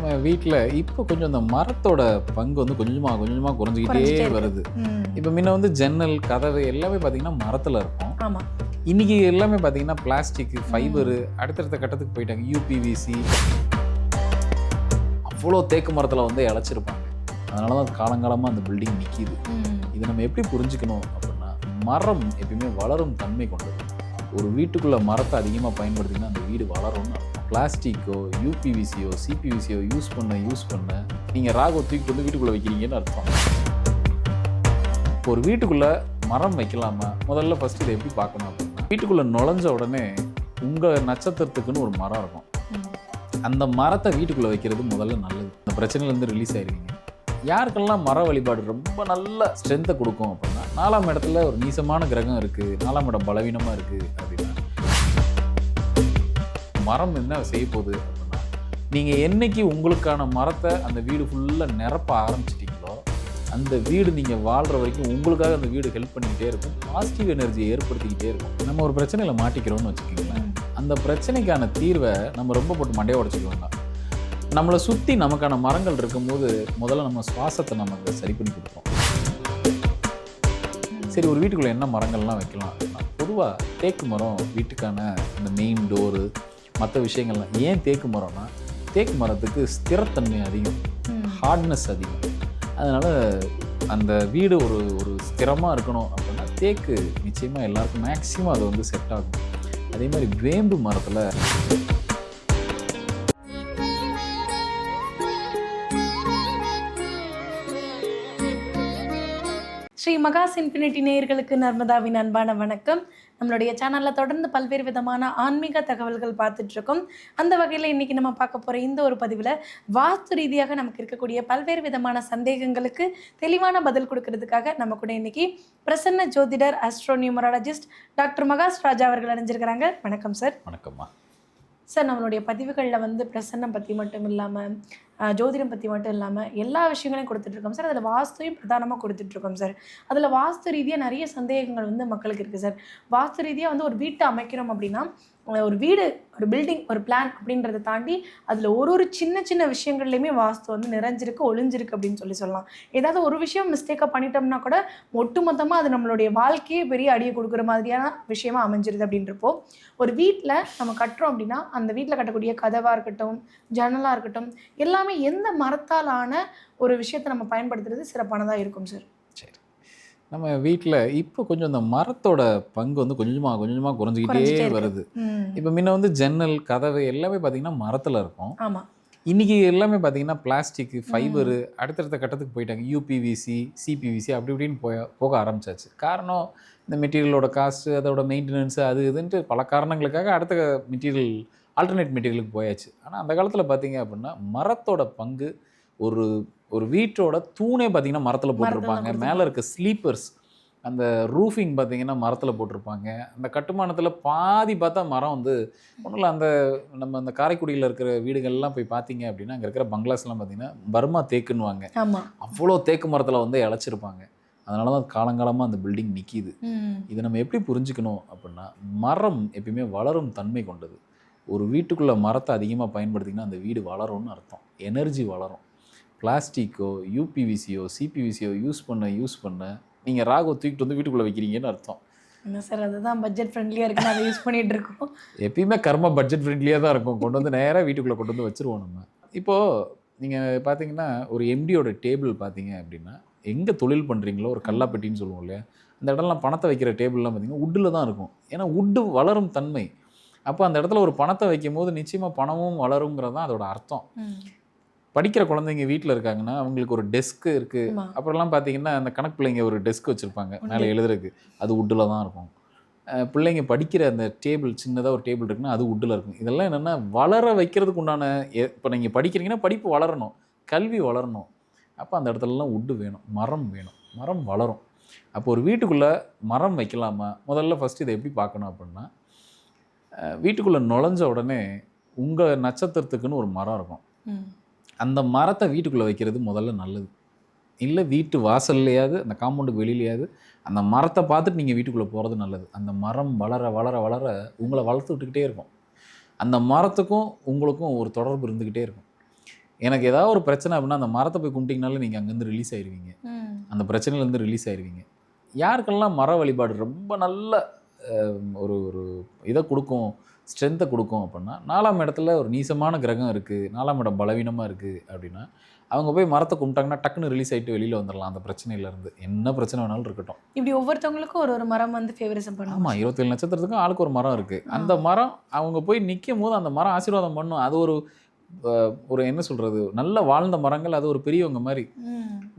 நம்ம வீட்டில் இப்போ கொஞ்சம் இந்த மரத்தோட பங்கு வந்து கொஞ்சமாக கொஞ்சமாக குறைஞ்சிக்கிட்டே. வருது. இப்போ முன்ன வந்து ஜன்னல் கதவு எல்லாமே பார்த்தீங்கன்னா மரத்தில் இருக்கும். ஆமா. இன்னைக்கு எல்லாமே பார்த்தீங்கன்னா பிளாஸ்டிக் ஃபைபரு அடுத்தடுத்த கட்டத்துக்கு போயிட்டாங்க. யூபிவிசி அவ்வளோ தேக்கு மரத்தில் வந்து இழைச்சிருப்பாங்க. அதனால தான் காலங்காலமாக அந்த பில்டிங் நிற்கிது. இதை நம்ம எப்படி புரிஞ்சுக்கணும் அப்படின்னா மரம் எப்பயுமே வளரும் தன்மை கொண்டது. ஒரு வீட்டுக்குள்ள மரத்தை அதிகமாக பயன்படுத்திங்கன்னா அந்த வீடு வளரும்னு அர்த்தம். பிளாஸ்டிக்கோ யூபிவிசியோ சிபிவிசியோ யூஸ் பண்ண யூஸ் பண்ண நீங்கள் ராகோ தூக்கிட்டு வந்து வீட்டுக்குள்ளே வைக்கிறீங்கன்னு அர்த்தம். இப்போ ஒரு வீட்டுக்குள்ள மரம் வைக்கலாமா? முதல்ல ஃபர்ஸ்ட் இதை எப்படி பார்க்கணும் அப்படின்னா வீட்டுக்குள்ள நுழைஞ்ச உடனே உங்கள் நட்சத்திரத்துக்குன்னு ஒரு மரம் இருக்கும். அந்த மரத்தை வீட்டுக்குள்ளே வைக்கிறது முதல்ல நல்லது. இந்த பிரச்சனையிலேருந்து ரிலீஸ் ஆயிருவீங்க. யாருக்கெல்லாம் மர வழிபாடு ரொம்ப நல்ல ஸ்ட்ரென்த்தை கொடுக்கும் அப்படின்னா நாலாம் இடத்துல ஒரு நீசமான கிரகம் இருக்குது நாலாம் இடம் பலவீனமாக இருக்குது மரம் என்ன செய்ய போகுது அப்படின்னா நீங்கள் என்னைக்கு உங்களுக்கான மரத்தை அந்த வீடு ஃபுல்லாக நிரப்ப ஆரம்பிச்சிட்டீங்களோ அந்த வீடு நீங்கள் வாழ்கிற வரைக்கும் உங்களுக்காக அந்த வீடு ஹெல்ப் பண்ணிக்கிட்டே இருக்கும் பாசிட்டிவ் எனர்ஜியை ஏற்படுத்திக்கிட்டே இருக்கும். நம்ம ஒரு பிரச்சனையில் மாட்டிக்கிறோம்னு வச்சுக்கோங்களேன். அந்த பிரச்சனைக்கான தீர்வை நம்ம ரொம்ப போட்டு மண்டையை உடச்சிக்க வேண்டாம். நம்மளை சுற்றி நமக்கான மரங்கள் இருக்கும்போது முதல்ல நம்ம சுவாசத்தை நம்ம அங்க சரி பண்ணி கொடுப்போம். சரி ஒரு வீட்டுக்குள்ளே என்ன மரங்கள்லாம் வைக்கலாம் அப்படின்னா பொதுவாக தேக்கு மரம் வீட்டுக்கான இந்த மெயின் டோரு மற்ற விஷயங்கள்லாம் ஏன் தேக்கு மரம்னா தேக்கு மரத்துக்கு ஸ்திரத்தன்மை அதிகம். ஹார்ட்னஸ் அதிகம். அதனால் அந்த வீடு ஒரு ஒரு ஸ்திரமாக இருக்கணும் அப்படின்னா தேக்கு நிச்சயமாக எல்லாருக்கும் மேக்ஸிமம் அது வந்து செட் ஆகும். அதே மாதிரி வேம்பு மரத்தில் ஸ்ரீ மகாஸ் இன்ஃபினிட்டி நேயர்களுக்கு நர்மதாவின் அன்பான வணக்கம். நம்மளுடைய சேனலில் தொடர்ந்து பல்வேறு விதமான ஆன்மீக தகவல்கள் பார்த்துட்டு இருக்கோம் அந்த வகையில் இன்னைக்கு நம்ம பார்க்க போகிற இந்த ஒரு பதிவில் வாஸ்து ரீதியாக நமக்கு இருக்கக்கூடிய பல்வேறு விதமான சந்தேகங்களுக்கு தெளிவான பதில் கொடுக்கறதுக்காக நம்ம கூட இன்னைக்கு பிரசன்ன ஜோதிடர் astro numerologist doctor Mahas Raja அவர்கள் அணிஞ்சிருக்கிறாங்க வணக்கம் சார். வணக்கம்மா. சார் நம்மளுடைய பதிவுகளில் வந்து பிரசன்னம் பற்றி மட்டும் இல்லாமல் ஜோதிடம் பற்றி மட்டும் இல்லாமல் எல்லா விஷயங்களையும் கொடுத்துட்ருக்கோம் சார். அதில் வாஸ்துவையும் பிரதானமாக கொடுத்துட்ருக்கோம் சார். அதில் வாஸ்து ரீதியாக நிறைய சந்தேகங்கள் வந்து மக்களுக்கு இருக்குது சார். வாஸ்து ரீதியாக வந்து ஒரு வீட்டை அமைக்கிறோம் அப்படின்னா ஒரு வீடு ஒரு பில்டிங் ஒரு பிளான் அப்படின்றத தாண்டி அதில் ஒரு ஒரு சின்ன சின்ன விஷயங்கள்லையுமே வாஸ்து வந்து நிறைஞ்சிருக்கு ஒளிஞ்சிருக்கு அப்படின்னு சொல்லி சொல்லலாம். ஏதாவது ஒரு விஷயம் மிஸ்டேக்காக பண்ணிட்டோம்னா கூட ஒட்டுமொத்தமாக அது நம்மளுடைய வாழ்க்கையே பெரிய அடியை கொடுக்குற மாதிரியான விஷயமா அமைஞ்சிருது அப்படின்றப்போ ஒரு வீட்டில் நம்ம கட்டுறோம் அப்படின்னா அந்த வீட்டில் கட்டக்கூடிய கதவாக இருக்கட்டும் ஜன்னலாக இருக்கட்டும் எல்லாமே எந்த மரத்தால் ஆன ஒரு விஷயத்தை நம்ம பயன்படுத்துறது சிறப்பானதாக இருக்கும் சார் சரி. நம்ம வீட்டில் இப்போ கொஞ்சம் இந்த மரத்தோட பங்கு வந்து கொஞ்சமாக கொஞ்சமாக குறைஞ்சிக்கிட்டே. வருது. இப்போ முன்ன வந்து ஜன்னல் கதவு எல்லாமே பார்த்தீங்கன்னா மரத்தில் இருக்கும். ஆமாம் இன்னைக்கு எல்லாமே பார்த்தீங்கன்னா பிளாஸ்டிக் ஃபைபரு அடுத்தடுத்த கட்டத்துக்கு போயிட்டாங்க. யூபிவிசி சிபிவிசி அப்படி இப்படின்னு போய போக ஆரம்பிச்சாச்சு. காரணம் இந்த மெட்டீரியலோட காஸ்ட்டு அதோட மெயின்டெனன்ஸ் அது இதுன்ட்டு பல காரணங்களுக்காக அடுத்த மெட்டீரியல் ஆல்டர்னேட் மெட்டீரியலுக்கு போயாச்சு. ஆனால் அந்த காலத்தில் பார்த்தீங்க அப்படின்னா மரத்தோட பங்கு ஒரு ஒரு வீட்டோட தூணே பார்த்தீங்கன்னா மரத்தில் போட்டிருப்பாங்க. மேலே இருக்க ஸ்லீப்பர்ஸ் அந்த ரூஃபிங் பார்த்தீங்கன்னா மரத்தில் போட்டிருப்பாங்க. அந்த கட்டுமானத்தில் பாதி பார்த்தா மரம் வந்து ஒன்றும் இல்லை அந்த நம்ம அந்த காரைக்குடியில் இருக்கிற வீடுகள்லாம் போய் பார்த்தீங்க அப்படின்னா அங்கே இருக்கிற பங்களாஸ்லாம் பார்த்தீங்கன்னா பர்மா தேக்குன்னுவாங்க. அவ்வளோ தேக்கு மரத்தில் வந்து இழைச்சிருப்பாங்க. அதனால தான் காலங்காலமாக அந்த பில்டிங் நிற்கிது இதை நம்ம எப்படி புரிஞ்சுக்கணும் அப்படின்னா மரம் எப்பயுமே வளரும் தன்மை கொண்டது. ஒரு வீட்டுக்குள்ளே மரத்தை அதிகமாக பயன்படுத்திங்கன்னா அந்த வீடு வளரும்னு அர்த்தம். எனர்ஜி வளரும். பிளாஸ்டிக்கோ யூபிவிசியோ சிபிவிசியோ யூஸ் பண்ண யூஸ் பண்ண. நீங்கள் ராகோ தூக்கிட்டு வந்து வீட்டுக்குள்ளே வைக்கிறீங்கன்னு அர்த்தம். என்ன சார் அதுதான் பட்ஜெட் ஃப்ரெண்ட்லியாக இருக்குன்னு அதை யூஸ் பண்ணிட்டு இருக்கோம். எப்பயுமே கர்ம பட்ஜெட் ஃப்ரெண்ட்லியாக தான் இருக்கும். கொண்டு வந்து நேராக வீட்டுக்குள்ளே கொண்டு வந்து வச்சுருவோம் நம்ம. இப்போது நீங்கள் பார்த்தீங்கன்னா ஒரு எம்டியோட டேபிள் பார்த்தீங்க அப்படின்னா எங்கே தொழில் பண்ணுறீங்களோ ஒரு கல்லாப்பெட்டின்னு சொல்லுவோம் இல்லையா? அந்த இடம்லாம் பணத்தை வைக்கிற டேபிள்லாம் பார்த்தீங்கன்னா உட்டில் தான் இருக்கும். ஏன்னா உட்டு வளரும் தன்மை. அப்போ அந்த இடத்துல ஒரு பணத்தை வைக்கும் போது நிச்சயமாக பணமும் வளருங்கிறது தான் அதோட அர்த்தம். படிக்கிற குழந்தைங்க வீட்டில் இருக்காங்கன்னா அவங்களுக்கு ஒரு டெஸ்க்கு இருக்குது. அப்புறம்லாம் பார்த்தீங்கன்னா அந்த கணக்கு பிள்ளைங்க ஒரு டெஸ்க் வச்சுருப்பாங்க. மேலே எழுதுறதுக்கு. அது உட்டில் தான் இருக்கும். பிள்ளைங்க படிக்கிற அந்த டேபிள் சின்னதாக ஒரு டேபிள் இருக்குன்னா அது உட்டில் இருக்கும். இதெல்லாம் என்னென்னா வளர வைக்கிறதுக்கு உண்டான இப்போ நீங்கள் படிக்கிறீங்கன்னா படிப்பு வளரணும். கல்வி வளரணும். அப்போ அந்த இடத்துலலாம் உட்டு வேணும். மரம் வேணும். மரம் வளரும். அப்போ ஒரு வீட்டுக்குள்ளே மரம் வைக்கலாமா? முதல்ல ஃபஸ்ட்டு இதை எப்படி பார்க்கணும் அப்படின்னா வீட்டுக்குள்ளே நுழைஞ்ச உடனே உங்கள் நட்சத்திரத்துக்குன்னு ஒரு மரம் இருக்கும். அந்த மரத்தை வீட்டுக்குள்ளே வைக்கிறது முதல்ல நல்லது. இல்லை வீட்டு வாசல்லையாவது அந்த காம்பவுண்டுக்கு வெளியிலையாவது அந்த மரத்தை பார்த்துட்டு நீங்கள் வீட்டுக்குள்ளே போகிறது நல்லது. அந்த மரம் வளர வளர வளர உங்களை வளர்த்து விட்டுக்கிட்டே இருக்கும். அந்த மரத்துக்கும் உங்களுக்கும் ஒரு தொடர்பு இருந்துக்கிட்டே இருக்கும். எனக்கு ஏதாவது ஒரு பிரச்சனை அப்படின்னா அந்த மரத்தை போய் கும்பிட்டிங்கனாலே நீங்கள் அங்கேருந்து ரிலீஸ் ஆயிருவீங்க. ம். அந்த பிரச்சனையிலேருந்து ரிலீஸ் ஆயிருவீங்க. யாருக்கெல்லாம் மர வழிபாடு ரொம்ப நல்ல ஒரு ஒரு இதை கொடுக்கும் ஸ்ட்ரென்த்தை கொடுக்கும் அப்படின்னா நாலாம் இடத்துல ஒரு நீசமான கிரகம் இருக்குது நாலாம் இடம் பலவீனமாக இருக்குது அப்படின்னா அவங்க போய் மரத்தை கும்பிட்டாங்கன்னா டக்குன்னு ரிலீஸ் ஆகிட்டு வெளியில் வந்துடலாம் அந்த பிரச்சனையிலேருந்து என்ன பிரச்சனை வேணாலும் இருக்கட்டும். இப்படி ஒவ்வொருத்தவங்களுக்கும் ஒரு ஒரு மரம் வந்து ஃபேவரிசம் பண்ணுவோம் ஆமாம் இருபத்தேழு நட்சத்திரத்துக்கும் ஆளுக்கு ஒரு மரம் இருக்குது அந்த மரம் அவங்க போய் நிற்கும் போது அந்த மரம் ஆசீர்வாதம் பண்ணும். அது ஒரு ஒரு என்ன சொல்கிறது நல்ல வாழ்ந்த மரங்கள் அது ஒரு பெரியவங்க மாதிரி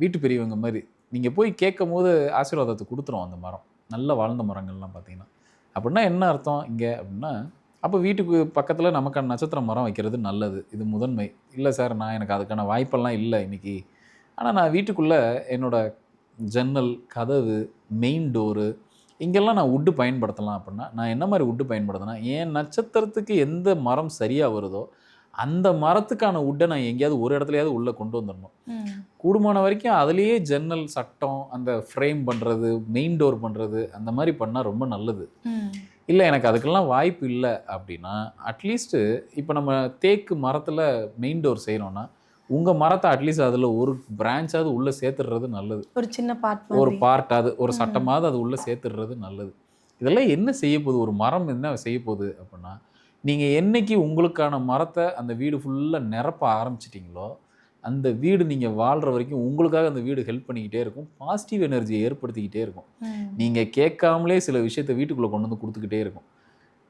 வீட்டு பெரியவங்க மாதிரி. நீங்கள் போய் கேட்கும் போது ஆசீர்வாதத்தை கொடுத்துரும் அந்த மரம். நல்ல வாழ்ந்த மரங்கள்லாம் பார்த்தீங்கன்னா. அப்படின்னா என்ன அர்த்தம் இங்கே அப்படின்னா அப்போ வீட்டுக்கு பக்கத்தில் நமக்கான நட்சத்திர மரம் வைக்கிறது நல்லது இது முதன்மை. இல்லை சார் நான் எனக்கு அதுக்கான வாய்ப்பெல்லாம் இல்லை இன்னைக்கு. ஆனால் நான் வீட்டுக்குள்ளே என்னோடய ஜன்னல் கதவு மெயின் டோரு இங்கெல்லாம் நான் உட்டு பயன்படுத்தலாம் அப்படின்னா நான் என்ன மாதிரி உட்டு பயன்படுத்தினா என் நட்சத்திரத்துக்கு எந்த மரம் சரியாக வருதோ அந்த மரத்துக்கான உட்டை நான் எங்கேயாவது ஒரு இடத்துலையாவது உள்ளே கொண்டு வந்துடணும். கூடுமான வரைக்கும் அதுலேயே ஜன்னல் சட்டம் அந்த ஃப்ரேம் பண்ணுறது மெயின் டோர் பண்ணுறது அந்த மாதிரி பண்ணால் ரொம்ப நல்லது. இல்லை எனக்கு அதுக்கெல்லாம் வாய்ப்பு இல்லை அப்படின்னா அட்லீஸ்ட்டு இப்போ நம்ம தேக்கு மரத்தில் மெயின் டோர் செய்கிறோன்னா உங்கள் மரத்தை அட்லீஸ்ட் அதில் ஒரு பிரான்ச்சாவது உள்ளே சேர்த்துடுறது நல்லது. ஒரு சின்ன பார்ட் ஒரு பார்ட் அது ஒரு சட்டமாவது அது உள்ளே சேர்த்துடுறது நல்லது. இதெல்லாம் என்ன செய்ய போகுது ஒரு மரம் என்ன செய்ய போகுது அப்படின்னா நீங்கள் என்னைக்கு உங்களுக்கான மரத்தை அந்த வீடு ஃபுல்லாக நிரப்ப ஆரம்பிச்சிட்டிங்களோ அந்த வீடு நீங்கள் வாழ்கிற வரைக்கும் உங்களுக்காக அந்த வீடு ஹெல்ப் பண்ணிக்கிட்டே இருக்கும். பாசிட்டிவ் எனர்ஜியை ஏற்படுத்திக்கிட்டே இருக்கும். நீங்கள் கேட்காமலே சில விஷயத்தை வீட்டுக்குள்ளே கொண்டு வந்து கொடுத்துக்கிட்டே இருக்கும்.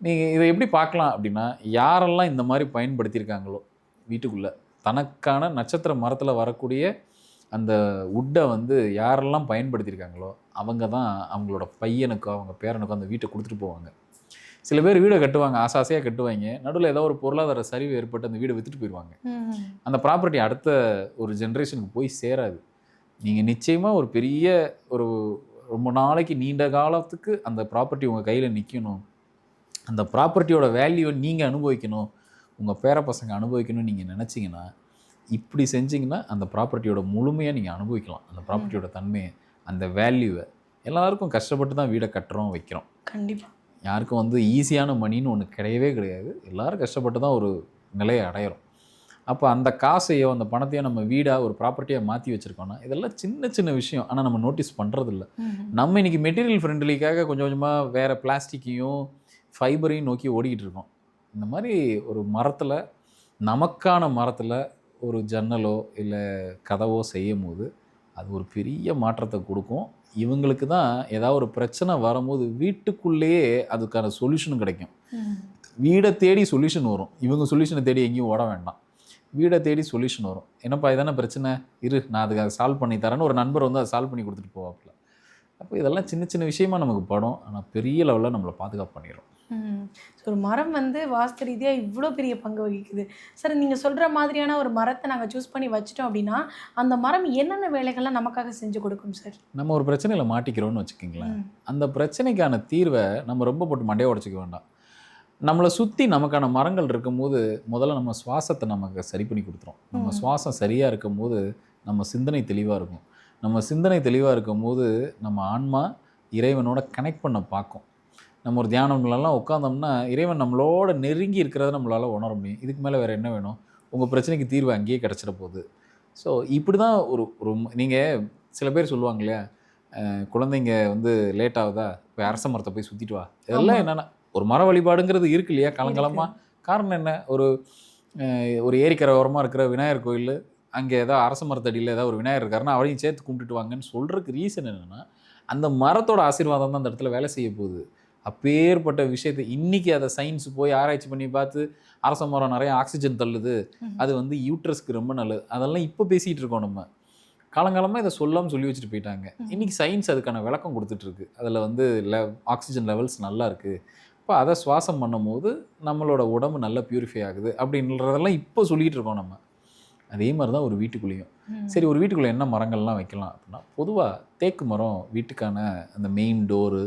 நீங்கள் இதை எப்படி பார்க்கலாம் அப்படின்னா யாரெல்லாம் இந்த மாதிரி பயன்படுத்தியிருக்காங்களோ வீட்டுக்குள்ளே தனக்கான நட்சத்திர மரத்தில் வரக்கூடிய அந்த உட்டை வந்து யாரெல்லாம் பயன்படுத்தியிருக்காங்களோ அவங்க தான் அவங்களோட பையனுக்கோ அவங்க பேரனுக்கோ அந்த வீட்டை கொடுத்துட்டு போவாங்க. சில பேர் வீடை கட்டுவாங்க ஆசை ஆசையாக கட்டுவாங்க. நடுவில் ஏதோ ஒரு பொருளாதார சரிவு ஏற்பட்டு அந்த வீடை விற்றுட்டு போயிடுவாங்க. அந்த ப்ராப்பர்ட்டி அடுத்த ஒரு ஜென்ரேஷனுக்கு போய் சேராது. நீங்கள் நிச்சயமாக ஒரு பெரிய ஒரு ரொம்ப நாளைக்கு நீண்ட காலத்துக்கு அந்த ப்ராப்பர்ட்டி உங்கள் கையில் நிற்கணும் அந்த ப்ராப்பர்ட்டியோட வேல்யூவை நீங்கள் அனுபவிக்கணும். உங்கள் பேர பசங்க அனுபவிக்கணும்னு நீங்கள் நினச்சிங்கன்னா இப்படி செஞ்சீங்கன்னா அந்த ப்ராப்பர்ட்டியோட முழுமையாக நீங்கள் அனுபவிக்கலாம். அந்த ப்ராப்பர்ட்டியோட தன்மையை அந்த வேல்யூவை எல்லாருக்கும் கஷ்டப்பட்டு தான் வீடை கட்டுறோம் வைக்கிறோம். கண்டிப்பா. யாருக்கும் வந்து ஈஸியான மணின்னு ஒன்று கிடையவே கிடையாது. எல்லாரும் கஷ்டப்பட்டு தான் ஒரு நிலையை அடையிறோம். அப்போ அந்த காசையோ அந்த பணத்தையோ நம்ம வீடாக ஒரு ப்ராப்பர்ட்டியாக மாற்றி வச்சுருக்கோன்னா இதெல்லாம் சின்ன சின்ன விஷயம். ஆனால் நம்ம நோட்டீஸ் பண்ணுறதில்ல. நம்ம இன்னைக்கு மெட்டீரியல் ஃப்ரெண்ட்லிக்காக கொஞ்சம் கொஞ்சமாக வேறு பிளாஸ்டிக்கையும் ஃபைபரையும் நோக்கி ஓடிக்கிட்டு இருக்கோம். இந்த மாதிரி ஒரு மரத்தில் நமக்கான மரத்தில் ஒரு ஜன்னலோ இல்லை கதவோ செய்யும் போது அது ஒரு பெரிய மாற்றத்தை கொடுக்கும். இவங்களுக்கு தான் ஏதாவது ஒரு பிரச்சனை வரும்போது வீட்டுக்குள்ளேயே அதுக்கான சொல்யூஷனும் கிடைக்கும். வீடை தேடி சொல்யூஷன் வரும். இவங்க சொல்யூஷனை தேடி எங்கேயும் ஓட வேண்டாம். வீடை தேடி சொல்யூஷன் வரும். என்னப்பா இதானே பிரச்சனை? இரு நான் அதுக்கு அதை சால்வ் பண்ணி தரேன்னு ஒரு நண்பர் வந்து அதை சால்வ் பண்ணி கொடுத்துட்டு போவாப்புல. அப்போ இதெல்லாம் சின்ன சின்ன விஷயமா நமக்கு படும். ஆனால் பெரிய லெவலில் நம்மளை பாதுகாப்பு பண்ணிடும். ஸோ ஒரு மரம் வந்து வாஸ்து ரீதியாக இவ்வளோ பெரிய பங்கு வகிக்குது. சார் நீங்கள் சொல்கிற மாதிரியான ஒரு மரத்தை நாங்கள் சூஸ் பண்ணி வச்சிட்டோம் அப்படின்னா அந்த மரம் என்னென்ன வேலைகள்லாம் நமக்காக செஞ்சு கொடுக்கும் சார் நம்ம ஒரு பிரச்சனையில் மாட்டிக்கிறோம்னு வச்சுக்கோங்களேன். அந்த பிரச்சனைக்கான தீர்வை நம்ம ரொம்ப போட்டு மண்டையை உடச்சிக்க வேண்டாம். நம்மளை சுற்றி நமக்கான மரங்கள் இருக்கும்போது முதல்ல நம்ம சுவாசத்தை நமக்கு சரி பண்ணி கொடுத்துரும். நம்ம. சுவாசம் சரியாக இருக்கும்போது நம்ம சிந்தனை தெளிவாக இருக்கும். நம்ம சிந்தனை தெளிவாக இருக்கும்போது நம்ம ஆன்மா இறைவனோட கனெக்ட் பண்ண பார்க்கும். நம்ம ஒரு தியானம்லாம் உட்காந்தோம்னா இறைவன் நம்மளோட நெருங்கி இருக்கிறத நம்மளால் உணர முடியும். இதுக்கு மேலே வேறு என்ன வேணும்? உங்கள் பிரச்சனைக்கு தீர்வு அங்கேயே கிடச்சிட போகுது. ஸோ இப்படி தான் ஒரு ஒரு நீங்கள் சில பேர் சொல்லுவாங்க இல்லையா? குழந்தைங்க வந்து லேட் ஆகுதா? போய் அரச மரத்தை போய் சுற்றிட்டு வா. இதெல்லாம். என்னென்னா ஒரு மர வழிபாடுங்கிறது இருக்கு இல்லையா? காலங்காலமாக காரணம் என்ன? ஒரு ஒரு ஏரிக்கரை ஓரமாக இருக்கிற விநாயகர் கோயில் அங்கே ஏதோ அரச மரத்தடியில் ஏதாவது ஒரு விநாயகர் இருக்காருன்னா அவரையும் சேர்த்து கும்பிட்டுட்டு வாங்கன்னு சொல்கிறதுக்கு ரீசன் என்னென்னா அந்த மரத்தோட ஆசீர்வாதம் தான் அந்த இடத்துல வேலை செய்ய போகுது. அப்பேற்பட்ட விஷயத்தை இன்னைக்கு அதை சயின்ஸ் போய் ஆராய்ச்சி பண்ணி பார்த்து அரச மரம் நிறைய ஆக்சிஜன் தள்ளுது. அது வந்து யூட்ரஸ்க்கு ரொம்ப நல்லது. அதெல்லாம் இப்போ பேசிகிட்டு இருக்கோம் நம்ம. காலங்காலமாக இதை சொல்லாமல் சொல்லி வச்சுட்டு போயிட்டாங்க. ம். இன்னைக்கு சயின்ஸ் அதுக்கான விளக்கம் கொடுத்துட்ருக்கு அதில் வந்து லெ ஆக்சிஜன் லெவல்ஸ் நல்லா இருக்குது இப்போ அதை சுவாசம் பண்ணும்போது நம்மளோட உடம்பு நல்லா பியூரிஃபை ஆகுது அப்படின்றதெல்லாம் இப்போ சொல்லிகிட்டு இருக்கோம் நம்ம. அதே மாதிரி தான் ஒரு வீட்டுக்குள்ளேயும். சரி ஒரு வீட்டுக்குள்ளே என்ன மரங்கள்லாம் வைக்கலாம் அப்படின்னா பொதுவாக தேக்கு மரம் வீட்டுக்கான அந்த மெயின் டோரு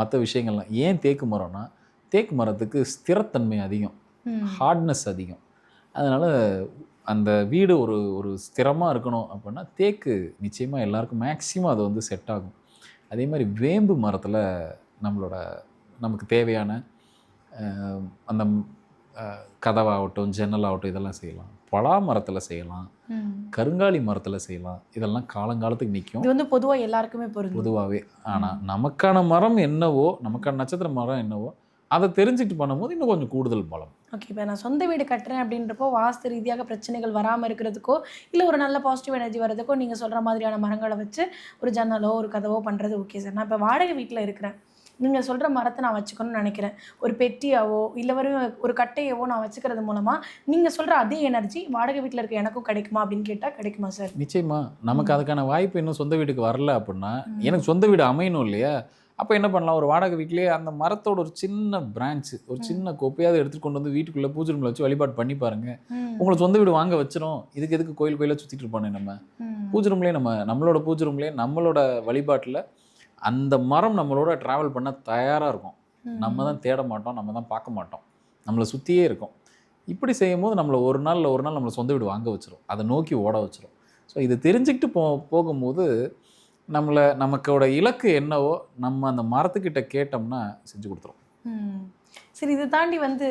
மற்ற விஷயங்கள்லாம். ஏன் தேக்கு மரம்னா தேக்கு மரத்துக்கு ஸ்திரத்தன்மை அதிகம். ஹார்ட்னஸ் அதிகம். அதனால் அந்த வீடு ஒரு ஒரு ஸ்திரமாக இருக்கணும் அப்படின்னா தேக்கு நிச்சயமாக எல்லாருக்கும் மேக்ஸிமம் அது வந்து செட் ஆகும். அதே மாதிரி வேம்பு மரத்தில் நம்மளோட நமக்கு தேவையான அந்த கதவாகட்டும் ஜன்னல் ஆகட்டும் இதெல்லாம் செய்யலாம். பலா மரத்தில் செய்யலாம். கருங்காலி மரத்தில் செய்யலாம். இதெல்லாம் காலங்காலத்துக்கு நிற்கும் இது வந்து பொதுவா எல்லாருக்குமே பொருந்தும். பொதுவாகவே ஆனால் நமக்கான மரம் என்னவோ நமக்கான நட்சத்திர மரம் என்னவோ அதை தெரிஞ்சுட்டு பண்ணும்போது இன்னும் கொஞ்சம் கூடுதல் பலம். ஓகே இப்போ நான் சொந்த வீடு கட்டுறேன் அப்படின்றப்போ வாஸ்து ரீதியாக பிரச்சனைகள் வராமல் இருக்கிறதுக்கோ இல்லை ஒரு நல்ல பாசிட்டிவ் எனர்ஜி வர்றதுக்கோ நீங்கள் சொல்கிற மாதிரியான மரங்களை வச்சு ஒரு ஜன்னலோ ஒரு கதவோ பண்ணுறது ஓகே சார் நான் இப்போ வாடகை வீட்டில் இருக்கிறேன். நீங்கள் சொல்கிற மரத்தை நான் வச்சுக்கணும்னு நினைக்கிறேன். ஒரு பெட்டியாவோ இல்லை ஒரு ஒரு கட்டையவோ நான் வச்சுக்கிறது மூலமாக நீங்கள் சொல்கிற அதே எனர்ஜி வாடகை வீட்டில் இருக்க எனக்கும் கிடைக்குமா அப்படின்னு கேட்டால் கிடைக்குமா சார்? நிச்சயமா. நமக்கு அதுக்கான வாய்ப்பு இன்னும் சொந்த வீட்டுக்கு வரல அப்படின்னா. எனக்கு சொந்த வீடு அமையணும் இல்லையா? அப்போ என்ன பண்ணலாம்? ஒரு வாடகை வீட்லேயே அந்த மரத்தோட ஒரு சின்ன பிரான்ச் ஒரு சின்ன கொப்பையாவது எடுத்துட்டு கொண்டு வந்து வீட்டுக்குள்ளே பூஜை ரூமில் வச்சு வழிபாடு பண்ணி பாருங்க. உங்களுக்கு சொந்த வீடு வாங்க வச்சிரும். இதுக்கு எதுக்கு கோயில் கோயிலாக சுற்றிட்டு இருப்பானே நம்ம. பூஜை ரூம்லேயே நம்ம நம்மளோட பூஜை ரூம்லேயே நம்மளோட வழிபாட்டில் அந்த மரம் நம்மளோட ட்ராவல் பண்ண தயாராக இருக்கும். நம்ம தான் தேட மாட்டோம் நம்ம தான் பார்க்க மாட்டோம். நம்மளை சுற்றியே இருக்கும். இப்படி செய்யும் போது நம்மளை ஒரு நாளில் ஒரு நாள் நம்மளை சொந்த வீடு வாங்க வச்சிரும். அதை நோக்கி ஓட வச்சிரும். ஸோ இதை தெரிஞ்சுக்கிட்டு போ போகும்போது நம்மளை நமக்கோட இலக்கு என்னவோ நம்ம அந்த மரத்துக்கிட்ட கேட்டோம்னா செஞ்சு கொடுத்துரும். சரி இதை தாண்டி வந்து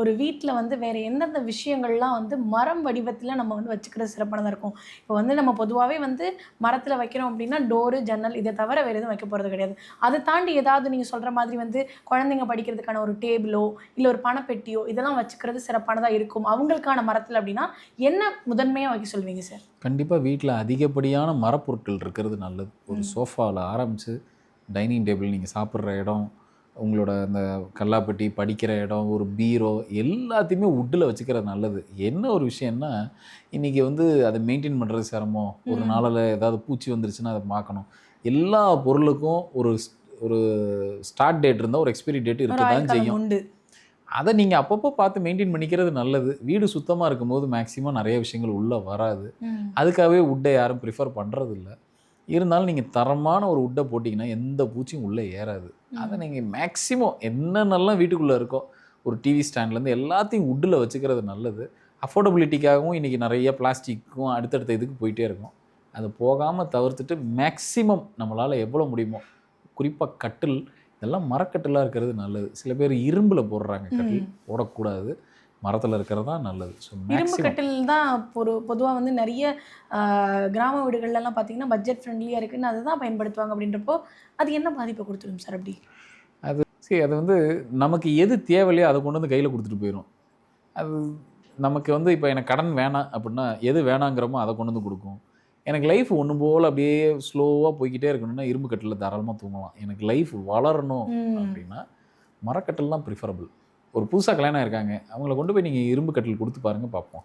ஒரு வீட்டில் வந்து வேறு எந்தெந்த விஷயங்கள்லாம் வந்து மரம் வடிவத்தில் நம்ம வந்து வச்சுக்கிறது சிறப்பானதாக இருக்கும்? இப்போ வந்து நம்ம பொதுவாகவே வந்து மரத்தில் வைக்கிறோம் அப்படின்னா டோரு ஜன்னல் இதை தவிர வேறு எதுவும் வைக்க போகிறது கிடையாது. அதை தாண்டி ஏதாவது நீங்கள் சொல்கிற மாதிரி வந்து குழந்தைங்க படிக்கிறதுக்கான ஒரு டேபிளோ இல்லை ஒரு பணப்பெட்டியோ இதெல்லாம் வச்சுக்கிறது சிறப்பானதாக இருக்கும். அவங்களுக்கான மரத்தில் அப்படின்னா என்ன முதன்மையாக வைக்க சொல்வீங்க சார் கண்டிப்பாக வீட்டில் அதிகப்படியான மரப்பொருட்கள் இருக்கிறது நல்லது. ஒரு. சோஃபாவில் ஆரம்பித்து டைனிங் டேபிள் நீங்கள் சாப்பிட்ற இடம் உங்களோட அந்த கல்லாப்பெட்டி படிக்கிற இடம் ஒரு பீரோ எல்லாத்தையுமே உட்டில் வச்சுக்கிறது நல்லது. என்ன ஒரு விஷயம்னா இன்றைக்கி வந்து அதை மெயின்டைன் பண்ணுறது சிரமம். ஒரு. நாளில் ஏதாவது பூச்சி வந்துருச்சுன்னா அதை பார்க்கணும். எல்லா பொருளுக்கும் ஒரு ஒரு ஸ்டார்ட் டேட் இருந்தால் ஒரு எக்ஸ்பைரி டேட் இருக்க தான் செய்யும். அதை நீங்கள் அப்பப்போ பார்த்து மெயின்டைன் பண்ணிக்கிறது நல்லது. வீடு சுத்தமாக இருக்கும்போது மேக்ஸிமம் நிறைய விஷயங்கள் உள்ளே வராது. அதுக்காகவே உட்டை யாரும் ப்ரிஃபர் பண்ணுறதில்ல இருந்தாலும் நீங்கள் தரமான ஒரு உட்டை போட்டிங்கன்னா எந்த பூச்சியும் உள்ளே ஏறாது. அதை நீங்கள் மேக்ஸிமம் என்னென்னலாம் வீட்டுக்குள்ளே இருக்கோ ஒரு டிவி ஸ்டாண்ட்லேருந்து எல்லாத்தையும் உட்டில் வச்சுக்கிறது நல்லது. அஃபோர்டபிலிட்டிக்காகவும் இன்றைக்கி நிறைய பிளாஸ்டிக்கும் அடுத்தடுத்த இதுக்கு போயிட்டே இருக்கும். அதை போகாமல் தவிர்த்துட்டு மேக்ஸிமம் நம்மளால் எவ்வளோ முடியுமோ குறிப்பாக கட்டில் இதெல்லாம் மரக்கட்டிலாக இருக்கிறது நல்லது. சில பேர் இரும்பில் போடுறாங்க கட்டில். போடக்கூடாது. மரத்தில் இருக்கிறது தான் நல்லது. ஸோ இரும்பு கட்டில் தான் ஒரு பொதுவாக வந்து நிறைய கிராம வீடுகள்லாம் பார்த்தீங்கன்னா பட்ஜெட் ஃப்ரெண்ட்லியாக இருக்குன்னு அதை தான் பயன்படுத்துவாங்க அப்படின்றப்போ அது என்ன பாதிப்பை கொடுத்துடும் சார் அப்படி? சரி அது வந்து நமக்கு எது தேவையில்லையோ அதை கொண்டு வந்து கையில் கொடுத்துட்டு போயிடும் அது நமக்கு வந்து இப்போ எனக்கு கடன் வேணாம் அப்படின்னா எது வேணாங்கிறமோ அதை கொண்டு வந்து கொடுக்கும். எனக்கு லைஃப் ஒன்று போல் அப்படியே ஸ்லோவாக போய்க்கிட்டே இருக்கணும்னா இரும்பு கட்டில் தாராளமாக தூங்கலாம். எனக்கு லைஃப் வளரணும். அப்படின்னா மரக்கட்டில் தான் ப்ரிஃபரபிள் ஒரு புதுசாக கல்யாணம் இருக்காங்க அவங்கள கொண்டு போய் நீங்கள் இரும்பு கட்டில் கொடுத்து பாருங்கள் பார்ப்போம்.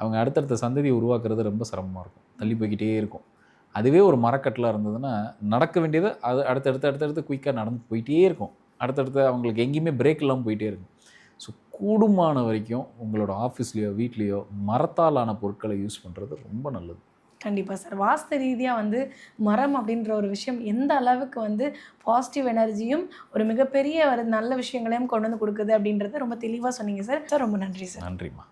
அவங்க அடுத்தடுத்த சந்ததியை உருவாக்குறது ரொம்ப சிரமமாக இருக்கும். தள்ளி போய்கிட்டே இருக்கும். அதுவே ஒரு மரக்கட்டிலாக இருந்ததுன்னா நடக்க வேண்டியது அது அடுத்தடுத்து அடுத்தடுத்து குயிக்காக நடந்து போயிட்டே இருக்கும். அடுத்தடுத்து அவங்களுக்கு எங்கேயுமே பிரேக் இல்லாமல் போயிட்டே இருக்கும். ஸோ கூடுமான வரைக்கும் உங்களோட ஆஃபீஸ்லேயோ வீட்லேயோ மரத்தாலான பொருட்களை யூஸ் பண்ணுறது ரொம்ப நல்லது. கண்டிப்பாக சார். வாஸ்து ரீதியாக வந்து மரம் அப்படின்ற ஒரு விஷயம் எந்த அளவுக்கு வந்து பாசிட்டிவ் எனர்ஜியும் ஒரு மிகப்பெரிய ஒரு நல்ல விஷயங்களையும் கொண்டு வந்து கொடுக்குது அப்படின்றத ரொம்ப தெளிவாக சொன்னீங்க சார் சார். ரொம்ப நன்றி சார். நன்றிம்மா.